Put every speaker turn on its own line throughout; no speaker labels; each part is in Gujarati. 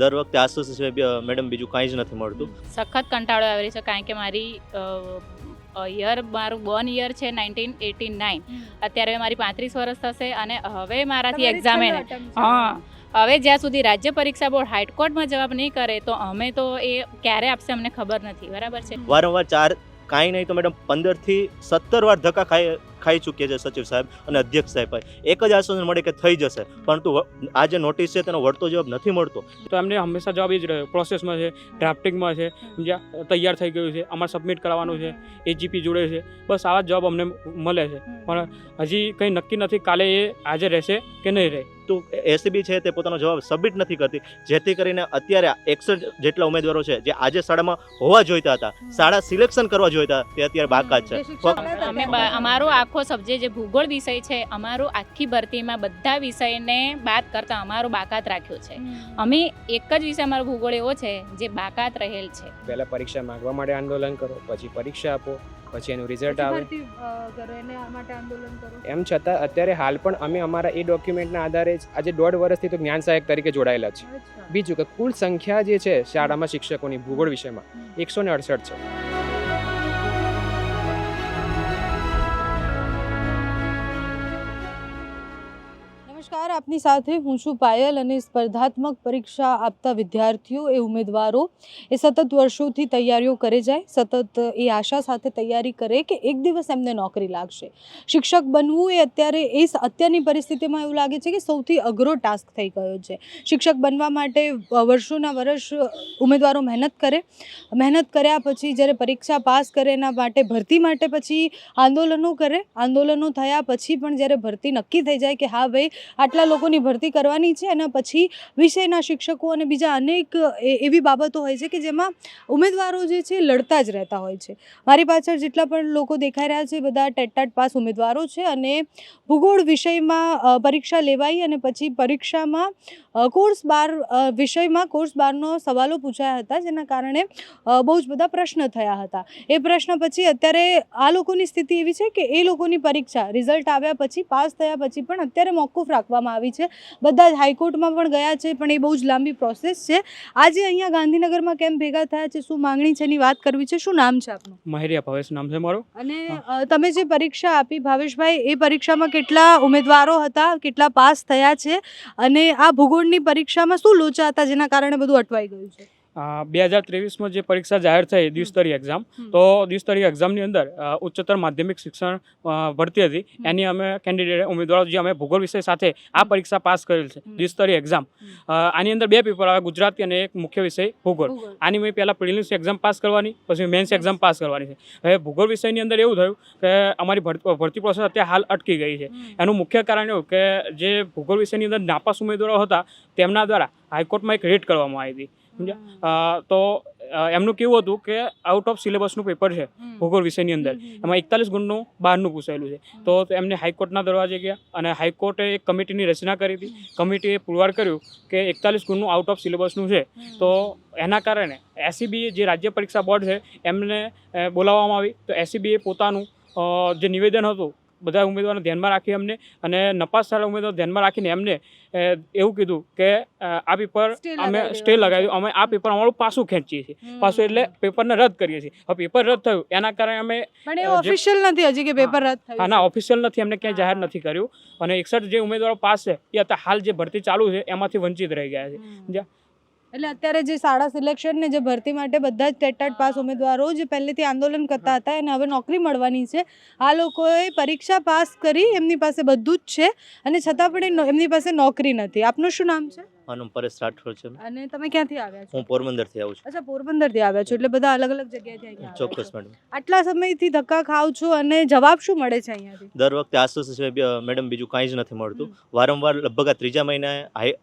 દર વખતે આશ્વાસ સિવાય મેડમ બીજું કાંઈ જ નથી મળતું.
સખત કંટાળો આવી છે કારણ કે મારી યર મારું બોર્ન યર છે નાઇન્ટીન એટી નાઇન. અત્યારે મારી પાંત્રીસ વર્ષ થશે અને હવે મારાથી એક્ઝામ હા. હવે જ્યાં સુધી રાજ્ય પરીક્ષા બોર્ડ હાઈકોર્ટમાં જવાબ નહીં કરે તો અમે તો એ ક્યારે આપશે અમને ખબર નથી. બરાબર છે?
વારંવાર ચાર કાંઈ નહીં તો મેડમ પંદરથી સત્તર વાર ધક્કા ખાઈ ખાઈ ચૂક્યા છે સચિવ સાહેબ અને અધ્યક્ષ સાહેબ એક જ આશ્વાસન મળે કે થઈ જશે પરંતુ આ જે નોટિસ છે તેનો વળતો જવાબ નથી મળતો.
તો એમને હંમેશા જવાબ એ જ રહ્યો પ્રોસેસમાં છે ડ્રાફ્ટિંગમાં છે જ્યાં તૈયાર થઈ ગયું છે અમારે સબમિટ કરવાનું છે એજીપી જોડે છે બસ આવા જ જવાબ અમને મળે છે. પણ હજી કંઈ નક્કી નથી કાલે એ આજે રહેશે કે નહીં રહે.
તો એસીબી છે તે પોતાનો જવાબ સબમિટ નથી કરતી. જેથી કરીને અત્યારે એકસઠ જેટલા ઉમેદવારો છે જે આજે શાળામાં હોવા જોઈતા હતા શાળા સિલેક્શન કરવા જોઈતા તે અત્યારે બાકાત છે.
અમે અમારો આખો સબ્જેક્ટ જે ભૂગોળ વિષય છે અમારો આખી ભરતીમાં બધા વિષયને બાદ કરતા અમારો બાકાત રાખ્યો છે. અમે એક જ વિષય અમારો ભૂગોળ એવો છે જે બાકાત રહેલ છે.
પહેલાં પરીક્ષા માંગવા માટે આંદોલન કરો પછી પરીક્ષા આપો પછી એનું રિઝલ્ટ આવે. એમ છતાં અત્યારે હાલ પણ અમે અમારા એ ડોક્યુમેન્ટના આધારે જ આજે દોઢ વર્ષથી તો જ્ઞાન સહાયક તરીકે જોડાયેલા છે બીજું કે કુલ સંખ્યા જે છે શાળામાં શિક્ષકોની ભૂગોળ વિષયમાં એકસો ને અડસઠ છે.
આપની સાથે હું છું પાયલ અને સ્પર્ધાત્મક પરીક્ષા આપતા વિદ્યાર્થીઓ એ ઉમેદવારો એ સતત વર્ષોથી તૈયારીઓ કરે જાય, સતત એ આશા સાથે તૈયારી કરે કે એક દિવસ એમને નોકરી લાગશે. શિક્ષક બનવું એ અત્યારે એ અત્યારની પરિસ્થિતિમાં એવું લાગે છે કે સૌથી અઘરો ટાસ્ક થઈ ગયો છે. શિક્ષક બનવા માટે વર્ષોના વર્ષ ઉમેદવારો મહેનત કરે. મહેનત કર્યા પછી જ્યારે પરીક્ષા પાસ કરે એના માટે, ભરતી માટે પછી આંદોલનો કરે. આંદોલનો થયા પછી પણ જ્યારે ભરતી નક્કી થઈ જાય કે હા ભાઈ, આટલા લોકોની ભરતી કરવાની છે અને પછી વિષયના શિક્ષકો અને બીજા અનેક એવી બાબતો હોય છે કે જેમાં ઉમેદવારો જે છે લડતા જ રહેતા હોય છે. મારી પાછળ જેટલા પણ લોકો દેખાઈ રહ્યા છે બધા ટેટાટ પાસ ઉમેદવારો છે અને ભૂગોળ વિષયમાં પરીક્ષા લેવાઈ અને પછી પરીક્ષામાં કોર્સ બાર વિષયમાં કોર્સ બારનો સવાલો પૂછાયા હતા જેના કારણે બહુ જ બધા પ્રશ્ન થયા હતા. એ પ્રશ્ન પછી અત્યારે આ લોકોની સ્થિતિ એવી છે કે એ લોકોની પરીક્ષા રિઝલ્ટ આવ્યા પછી, પાસ થયા પછી પણ અત્યારે મોકૂફ રાખવામાં આવી છે. બધા જ હાઈકોર્ટમાં પણ ગયા છે પણ એ બહુ જ લાંબી પ્રોસેસ છે. આજે અહીંયા ગાંધીનગરમાં કેમ ભેગા થયા છે શું માંગણી છે એની વાત કરવી છે? શું નામ છે આપનું?
માહિરિયા ભાવેશ નામ છે મારું?
અને તમે જે પરીક્ષા આપી ભાવેશભાઈ એ પરીક્ષામાં કેટલા ઉમેદવારો હતા કેટલા પાસ થયા છે? અને આ ભૂગોળની પરીક્ષામાં શું લોચા હતા જેના કારણે બધું અટવાઈ ગયું છે?
બે હજાર ત્રેવીસમાં જે પરીક્ષા જાહેર થઈ દ્વિસ્તરીય એક્ઝામ તો દ્વિસ્તરીય એક્ઝામની અંદર ઉચ્ચતર માધ્યમિક શિક્ષણ ભરતી હતી. એની અમે કેન્ડિડેટ ઉમેદવારો જે અમે ભૂગોળ વિષય સાથે આ પરીક્ષા પાસ કરેલ છે. દ્વિસ્તરીય એક્ઝામ આની અંદર બે પેપર આવે ગુજરાતી અને એક મુખ્ય વિષય ભૂગોળ. આની મેં પહેલાં પ્રિલિમ્સ એક્ઝામ પાસ કરવાની પછી મેન્સ એક્ઝામ પાસ કરવાની છે. હવે ભૂગોળ વિષયની અંદર એવું થયું કે અમારી ભરતી ભરતી પ્રોસેસ અત્યારે હાલ અટકી ગઈ છે. એનું મુખ્ય કારણ એવું કે જે ભૂગોળ વિષયની અંદર નાપાસ ઉમેદવારો હતા તેમના દ્વારા હાઈકોર્ટમાં એક રેટ કરવામાં આવી હતી. સમજ્યા? તો એમનું કેવું હતું કે આઉટ ઓફ સિલેબસનું પેપર છે ભૂગોળ વિષયની અંદર. એમાં એકતાલીસ ગુણનું બહારનું પૂછાયેલું છે. તો એમને હાઈકોર્ટના દરવાજે ગયા અને હાઈકોર્ટે એક કમિટીની રચના કરી હતી. કમિટીએ પુરવાર કર્યું કે એકતાલીસ ગુણનું આઉટ ઓફ સિલેબસનું છે. તો એના કારણે એસીબીએ જે રાજ્ય પરીક્ષા બોર્ડ છે એમને બોલાવવામાં આવી. તો એસીબીએ પોતાનું જે નિવેદન હતું બધા ઉમેદવારોને ધ્યાનમાં રાખી અમને અને નપાસ થયેલા ઉમેદવારો ધ્યાનમાં રાખીને એમને એવું કીધું કે આ પેપર અમે સ્ટે લગાવ્યું અમે આ પેપર અમારું પાછું ખેંચીએ છીએ. પાછું એટલે પેપરને રદ કરીએ છીએ. હવે પેપર રદ થયું એના કારણે અમે
ઓફિશિયલ નથી હજી કે પેપર રદ થયું
હા ના ઓફિશિયલ નથી એમને ક્યાંય જાહેર નથી કર્યું. અને એકસઠ જે ઉમેદવારો પાસ છે એ અત્યારે હાલ જે ભરતી ચાલુ છે એમાંથી વંચિત રહી ગયા છે.
એટલે અત્યારે જે શાળા સિલેક્શન ને જે ભરતી માટે બધા જ ટેટાટ પાસ ઉમેદવારો જે પહેલેથી આંદોલન કરતા હતા એને હવે નોકરી મળવાની છે. આ લોકોએ પરીક્ષા પાસ કરી, એમની પાસે બધું જ છે અને છતાં પણ એમની પાસે નોકરી નથી. આપનું શું નામ છે?
મારું પરેશ રાઠોડ છે
અને તમે ક્યાંથી આવ્યા છો?
હું પોરબંદરથી આવું છું.
અચ્છા પોરબંદરથી આવ્યા છો એટલે બધા અલગ અલગ જગ્યાએથી આવ્યા
ચોક્કસ મેડમ
આટલા સમયથી ધક્કા ખાવ છો અને જવાબ શું મળે છે અહીંયાથી?
દર વખતે આશ્વાસ સિવાય મેડમ બીજું કાંઈ જ નથી મળતું. વારંવાર લગભગ આ ત્રીજા મહિના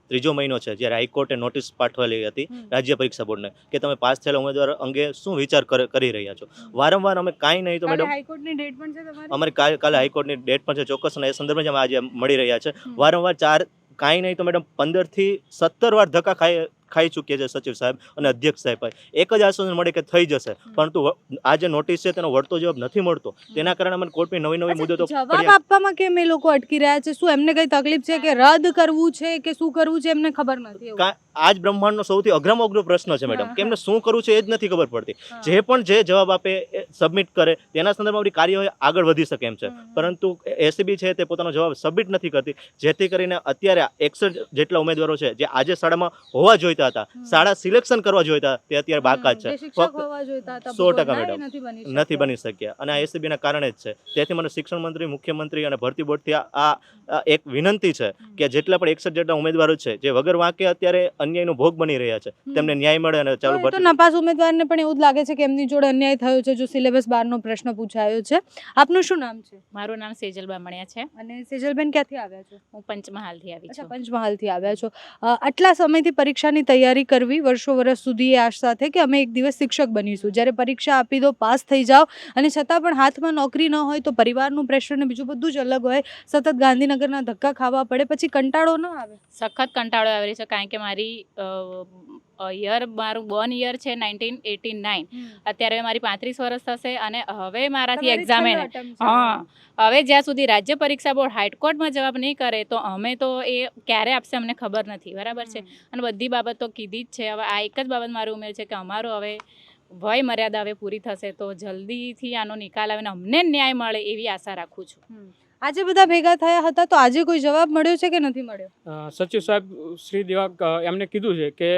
ત્રીજો મહિનો છે જ્યારે હાઈકોર્ટે નોટિસ પાઠવેલી હતી રાજ્ય પરીક્ષા બોર્ડને કે તમે પાસ થયેલા ઉમેદવાર અંગે શું વિચાર કર- રહ્યા છો. વારંવાર અમે કાંઈ નહીં તો મેડમ
હાઈકોર્ટની ડેટ પણ છે તમારી?
અમારી કાલે કાલે હાઈકોર્ટની ડેટ પણ છે ચોક્કસ અને એ સંદર્ભે જ અમે આજે મળી રહ્યા છે. વારંવાર ચાર કાંઈ નહીં તો મેડમ પંદરથી સત્તર વાર ધક્કા ખાઈ ખાઈ ચૂક્યા છે સચિવ સાહેબ અને અધ્યક્ષ સાહેબ એક જ આશ્વાસન મળે કે થઈ જશે પરંતુ આ જે નોટિસ છે તેનો વળતો જવાબ નથી મળતો. તેના કારણે અમને કોર્ટની નવી નવી મુદતો
જવાબ આપવામાં કેમ એ લોકો અટકી રહ્યા છે? શું એમને કઈ તકલીફ છે કે રદ કરવું છે કે શું કરવું છે એમને ખબર નથી
આજ બ્રહ્માંડનો સૌથી અઘરામાં અઘરો પ્રશ્ન છે મેડમ.
હા,
કે એમને શું કરવું છે એ જ નથી ખબર પડતી. જે પણ જે જવાબ આપે સબમિટ કરે તેના સંદર્ભમાં આપણી કાર્યવાહી આગળ વધી શકે એમ છે. પરંતુ એસીબી છે તે પોતાનો જવાબ સબમિટ નથી કરતી. જેથી કરીને અત્યારે એકસઠ જેટલા ઉમેદવારો છે જે આજે શાળામાં હોવા જોઈતા હતા.
હમ.
શાળા સિલેક્શન કરવા જોઈતા તે અત્યારે બાકાત છે. ફક્ત
જોઈતા હતા
સો ટકા મેડમ.
નથી બની શક્યા.
અને આ એસીબીના કારણે જ છે. તેથી મને શિક્ષણ મંત્રી મુખ્યમંત્રી અને ભરતી બોર્ડથી આ એક વિનંતી છે કે જેટલા પણ એકસઠ જેટલા ઉમેદવારો છે જે વગર વાંકે અત્યારે અન્યાયનો ભોગ બની રહ્યા છે તેમને ન્યાય મળે અને ચાલુ ભરતી
નપાસ ઉમેદવારને પણ એવું જ લાગે છે કે એમની જોડે અન્યાય થયો છે જો સિલેબસ બારનો પ્રશ્ન પૂછાયો છે. આપનું શું નામ છે?
મારું નામ સેજલ બામણિયા છે.
અને સેજલબેન ક્યાંથી આવ્યા છો?
હું પંચમહાલથી આવી છું.
પંચમહાલથી આવ્યા છો. આટલા સમયથી પરીક્ષાની તૈયારી કરવી વર્ષો વર્ષ સુધી એ આશ સાથે કે અમે એક દિવસ શિક્ષક બનીશું. જ્યારે પરીક્ષા આપી દો, પાસ થઈ જાઓ. અને છતાં પણ હાથમાં નોકરી ન હોય તો પરિવારનું પ્રેશર ને બીજું બધું જ અલગ હોય. સતત ગાંધીનગરના ધક્કા ખાવા પડે, પછી કંટાળો ન આવે?
સખત કંટાળો આવે છે, કારણ કે મારી યર મારું બોર્ન યર છે નાઇન્ટીન એટી નાઇન અત્યારે મારી પાંત્રીસ વર્ષ થશે અને હવે મારાથી એક્ઝામ હા. હવે જ્યાં સુધી રાજ્ય પરીક્ષા બોર્ડ હાઈકોર્ટમાં જવાબ નહીં કરે તો અમે તો એ ક્યારે આપશે અમને ખબર નથી. બરાબર છે? અને બધી બાબતો કીધી જ છે. હવે આ એક જ બાબત મારું ઉમેર છે કે અમારું હવે વય મર્યાદા હવે પૂરી થશે તો જલ્દીથી આનો નિકાલ આવે ને અમને ન્યાય મળે એવી આશા રાખું છું.
આજે બધા ભેગા થયા હતા તો આજે કોઈ જવાબ મળ્યો છે કે નથી મળ્યો?
સચિવ સાહેબ શ્રી દિવાક એમને કીધું છે કે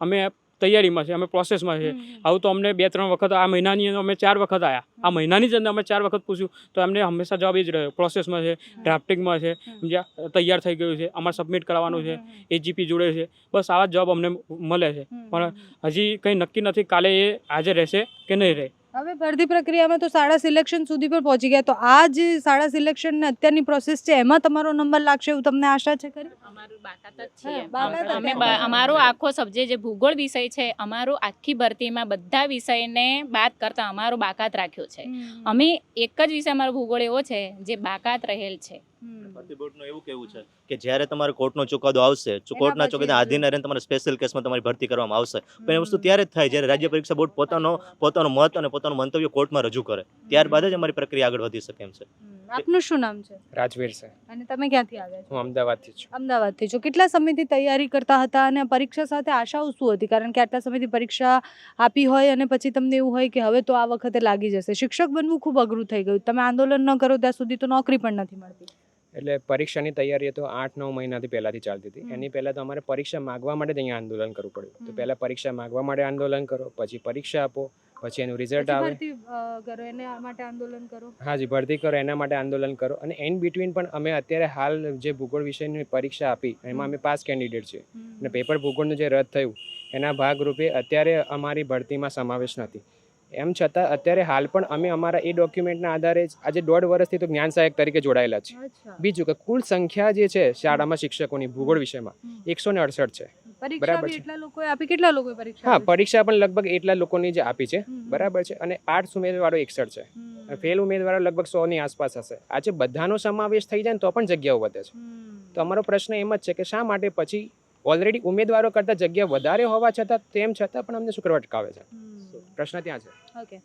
અમે તૈયારીમાં છે અમે પ્રોસેસમાં છે. આવું તો અમને બે ત્રણ વખત આ મહિનાની અંદર અમે ચાર વખત આવ્યા આ મહિનાની જ અંદર અમે ચાર વખત પૂછ્યું તો એમને હંમેશા જવાબ એ જ રહ્યો પ્રોસેસમાં છે ડ્રાફ્ટિંગમાં છે સમજ્યા? તૈયાર થઈ ગયું છે અમારે સબમિટ કરવાનું છે એજીપી જોડે છે બસ આવા જ જવાબ અમને મળે છે. પણ હજી કંઈ નક્કી નથી કાલે એ આજે રહેશે કે નહીં રહે.
હવે ભરતી પ્રક્રિયામાં તો શાળા સિલેક્શન સુધી પણ પહોંચી ગયા. તો આ જે શાળા સિલેક્શન ને અત્યારની પ્રોસેસ છે, એમાં તમારો નંબર લાગશે એવું તમને આશા છે ખરી?
અમે અમારો આખો સબ્જેક્ટ જે ભૂગોળ વિષય છે અમારું આખી ભરતીમાં બધા વિષયને બાદ કરતા અમારો બાકાત રાખ્યો છે. અમે એક જ વિષય અમારો ભૂગોળ એવો છે જે બાકાત રહેલ છે.
ભરતી બોર્ડનું એવું કેવું છે કે જ્યારે તમારે કોર્ટનો ચુકાદો આવશે કોર્ટના ચુકાદા. આધીન રહીને તમારે સ્પેશિયલ કેસમાં તમારી ભરતી કરવામાં આવશે. પણ એ વસ્તુ ત્યારે જ થાય જ્યારે રાજ્ય પરીક્ષા બોર્ડ પોતાનો પોતાનો મત અને પોતાનું મંતવ્ય કોર્ટમાં રજૂ કરે. ત્યારબાદ જ અમારી પ્રક્રિયા આગળ વધી શકે એમ છે.
આપનું શું નામ છે?
રાજવીર છે
અને તમે ક્યાંથી આવ્યા છો?
હું અમદાવાદથી છું.
અમદાવાદથી જો કેટલા સમયથી તૈયારી કરતા હતા અને પરીક્ષા સાથે આશાઓ શું હતી? કારણ કે આટલા સમયથી પરીક્ષા આપી હોય અને પછી તમને એવું હોય કે હવે તો આ વખતે લાગી જશે. શિક્ષક બનવું ખૂબ અઘરું થઈ ગયું. તમે આંદોલન ન કરો ત્યાં સુધી તો નોકરી પણ નથી મળતી.
એટલે પરીક્ષાની તૈયારી તો આઠ નવ મહિનાથી પહેલાંથી ચાલતી હતી. એની પહેલાં તો અમારે પરીક્ષા માગવા માટે જ અહીંયા આંદોલન કરવું પડ્યું. તો પહેલાં પરીક્ષા માગવા માટે આંદોલન કરો પછી પરીક્ષા આપો પછી એનું રિઝલ્ટ આવે.
કરો એના માટે આંદોલન કરો.
હાજી ભરતી કરો એના માટે આંદોલન કરો. અને એન બિટવીન પણ અમે અત્યારે હાલ જે ભૂગોળ વિષયની પરીક્ષા આપી એમાં અમે પાસ કેન્ડિડેટ છે અને પેપર ભૂગોળનું જે રદ થયું એના ભાગરૂપે અત્યારે અમારી ભરતીમાં સમાવેશ નથી. એમ છતાં અત્યારે હાલ પણ અમે અમારા એ ડોક્યુમેન્ટના આધારે જ આજે દોઢ વર્ષથી તો જ્ઞાન સહાયક તરીકે જોડાયેલા છે બીજું કે કુલ સંખ્યા જે છે શાળામાં શિક્ષકોની ભૂગોળ વિષયમાં. એકસો ને અડસઠ છે.
પરીક્ષા
બરાબર
બી
છે.
એટલા લોકોએ આપી કેટલા લોકોએ પરીક્ષા
હા પરીક્ષા પણ લગભગ એટલા લોકોની જ આપી છે. બરાબર છે. અને આર્ટ્સ ઉમેદવારો એકસઠ છે. ફેલ ઉમેદવારો લગભગ સો ની આસપાસ હશે. આજે બધાનો સમાવેશ થઈ જાય તો પણ જગ્યાઓ વધે છે. તો અમારો પ્રશ્ન એમ જ છે કે શા માટે પછી ઓલરેડી ઉમેદવારો કરતાં જગ્યા વધારે હોવા છતાં તેમ છતાં પણ અમને શુક્રવાર કરવા અટકાવે છે. પ્રશ્ન ત્યાં છે.
ઓકે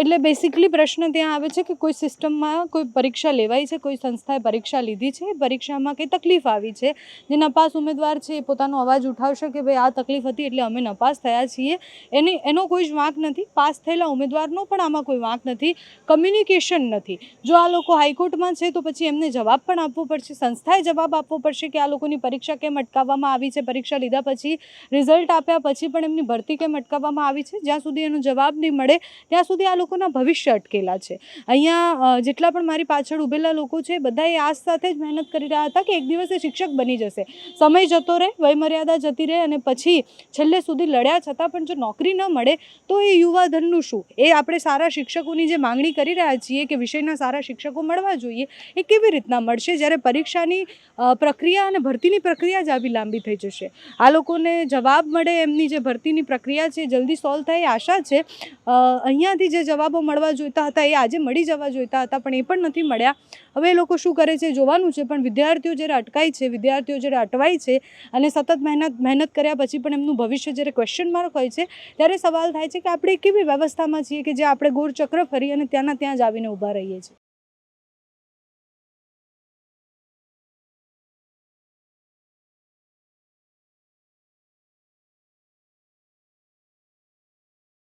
એટલે બેસિકલી પ્રશ્ન ત્યાં આવે છે કે કોઈ સિસ્ટમમાં કોઈ પરીક્ષા લેવાઈ છે, કોઈ સંસ્થાએ પરીક્ષા લીધી છે પરીક્ષામાં કંઈ તકલીફ આવી છે? જે નપાસ ઉમેદવાર છે એ પોતાનો અવાજ ઉઠાવશે કે ભાઈ આ તકલીફ હતી એટલે અમે નપાસ થયા છીએ. એની, એનો કોઈ જ વાંક નથી. પાસ થયેલા ઉમેદવારનો પણ આમાં કોઈ વાંક નથી. કમ્યુનિકેશન નથી. જો આ લોકો હાઈકોર્ટમાં છે તો પછી એમને જવાબ પણ આપવો પડશે. સંસ્થાએ જવાબ આપવો પડશે કે આ લોકોની પરીક્ષા કેમ અટકાવવામાં આવી છે? પરીક્ષા લીધા પછી રિઝલ્ટ આપ્યા પછી પણ એમની ભરતી કેમ અટકાવવામાં આવી છે? જ્યાં સુધી એનો જવાબ નહીં મળે, ત્યાં સુધી આ લોકોના ભવિષ્ય અટકેલા છે. અહીંયા જેટલા પણ મારી પાછળ ઊભેલા લોકો છે બધા એ આસ સાથે જ મહેનત કરી રહ્યા હતા કે એક દિવસે શિક્ષક બની જશે. સમય જતો રહે, વયમર્યાદા જતી રહે અને પછી છેલ્લે સુધી લડ્યા છતાં પણ જો નોકરી ન મળે, તો એ યુવા ધનનું શું? એ આપણે સારા શિક્ષકોની જે માંગણી કરી રહ્યા છીએ કે વિષયના સારા શિક્ષકો મળવા જોઈએ, એ કેવી રીતના મળશે? જ્યારે પરીક્ષાની પ્રક્રિયા અને ભરતીની પ્રક્રિયા જ આવી લાંબી થઈ જશે. આ લોકોને જવાબ મળે એમની જે ભરતીની પ્રક્રિયા છે, જલ્દી સોલ્વ થાય એ આશા છે. અહીંયાથી જે જવાબો મળવા જોઈતા હતા, એ આજે મળી જવા જોઈતા હતા, પણ એ પણ નથી મળ્યા. હવે એ લોકો શું કરે છે, જોવાનું છે, પણ વિદ્યાર્થીઓ જ્યારે અટકાય છે, વિદ્યાર્થીઓ જ્યારે અટવાય છે અને સતત મહેનત મહેનત કર્યા પછી પણ એમનું ભવિષ્ય જ્યારે ક્વેશ્ચન માર્ક હોય છે, ત્યારે સવાલ થાય છે કે આપણે કેવી વ્યવસ્થામાં છીએ કે જે આપણે ગોળ ચક્ર ફરી અને ત્યાંના ત્યાં જ આવીને ઊભા રહીએ છીએ?